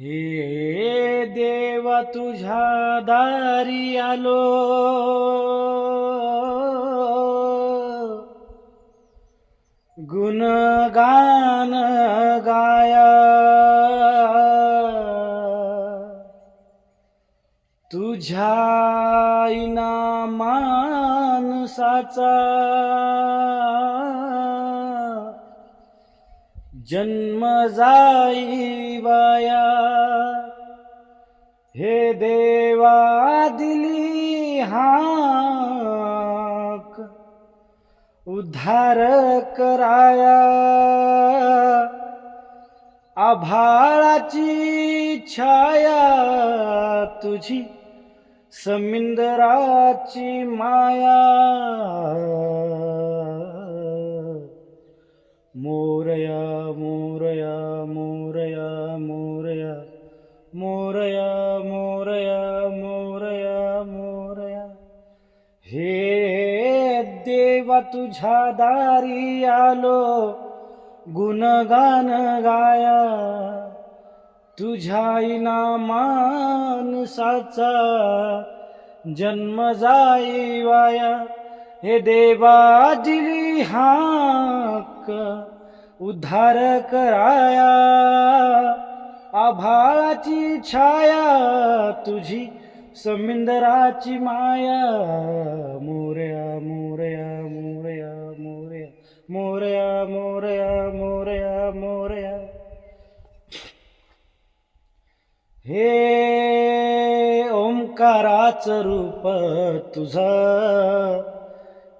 हे देवा तुझ्या दारी आलो. गुणगान गाया. तुझ्या इना मानसाचा जन्म जाई वाया हे देवा दिली हाक उद्धार कराया. आभाळाची छाया तुझी समिंदराची माया. मोरया मोरया मोरया मोरया मोरया मोरया मोरया मोरया। हे देवा तुझ्या दारी आलो गुणगान गाया। तुझ्या इनामानसाचा जन्म जाई वाया हे देवाजिली हाक उद्धार कराया. आभाळाची छाया तुझी समिंदराची माया. मोरया मोरया मोरया मोरया मोरया मोरया मोरया मोरया. हे ओंकाराचं रूप तुझा.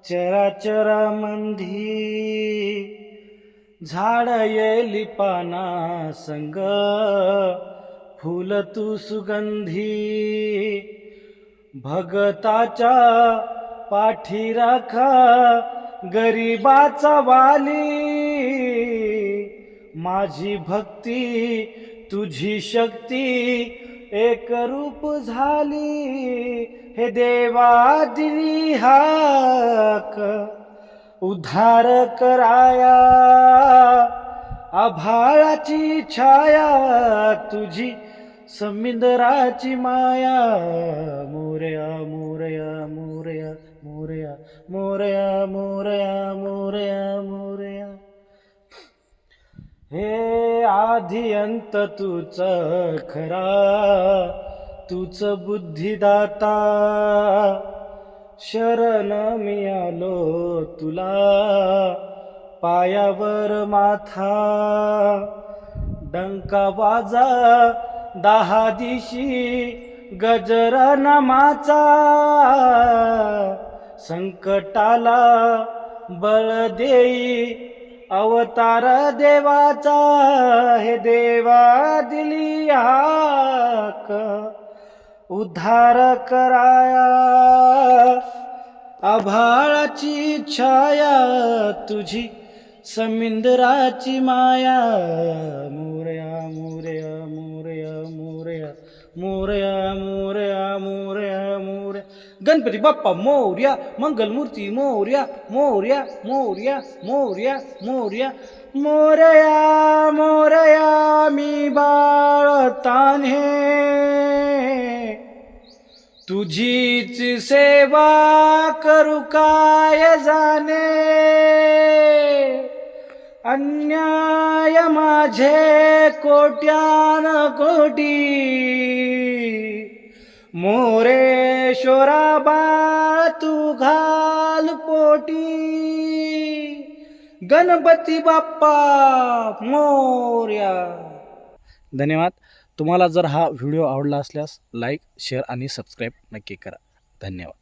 चराचरामंधी. झाड येली पाना संग फुल तू सुगंधी. भगताच्या पाठी राखा गरीबाचा वाली. माझी भक्ती तुझी शक्ती एक रूप झाली. हे देवा दिली हाक उद्धार कराया. आभाळाची छाया तुझी समिंदराची माया. मोरया मोरया मोरया मोरया मोरया मोरया मोरया मोरया. हे आधी अंत तूच खरा. तूच बुद्धिदाता शरण मी आलो तुला. पायावर माथा डंका वाजा दहा दिशी गजर नमाचा संकटाला बळ देई अवतार देवाचा. हे देवा दिली हाक. उद्धार कराया आभाळाची छाया तुझी समिंदराची माया मोरया मोरया मोरया मोरया मोरया मोरया मोरया मोरया गणपती बाप्पा मोर्या मंगलमूर्ती मोर्या मोर्या मोर्या मोर्या मोर्या मोरया मोरया मी बाळ तान्हे तुझीच सेवा करू काय जाणे? अन्याय माझे कोट्यान कोटी. मोरेश्वरा बाळ तू घाल पोटी. गणपती बाप्पा मोर्या. धन्यवाद. तुम्हाला जर हा व्हिडिओ आवडला असल्यास लाईक शेअर आणि सबस्क्राईब नक्की करा. धन्यवाद.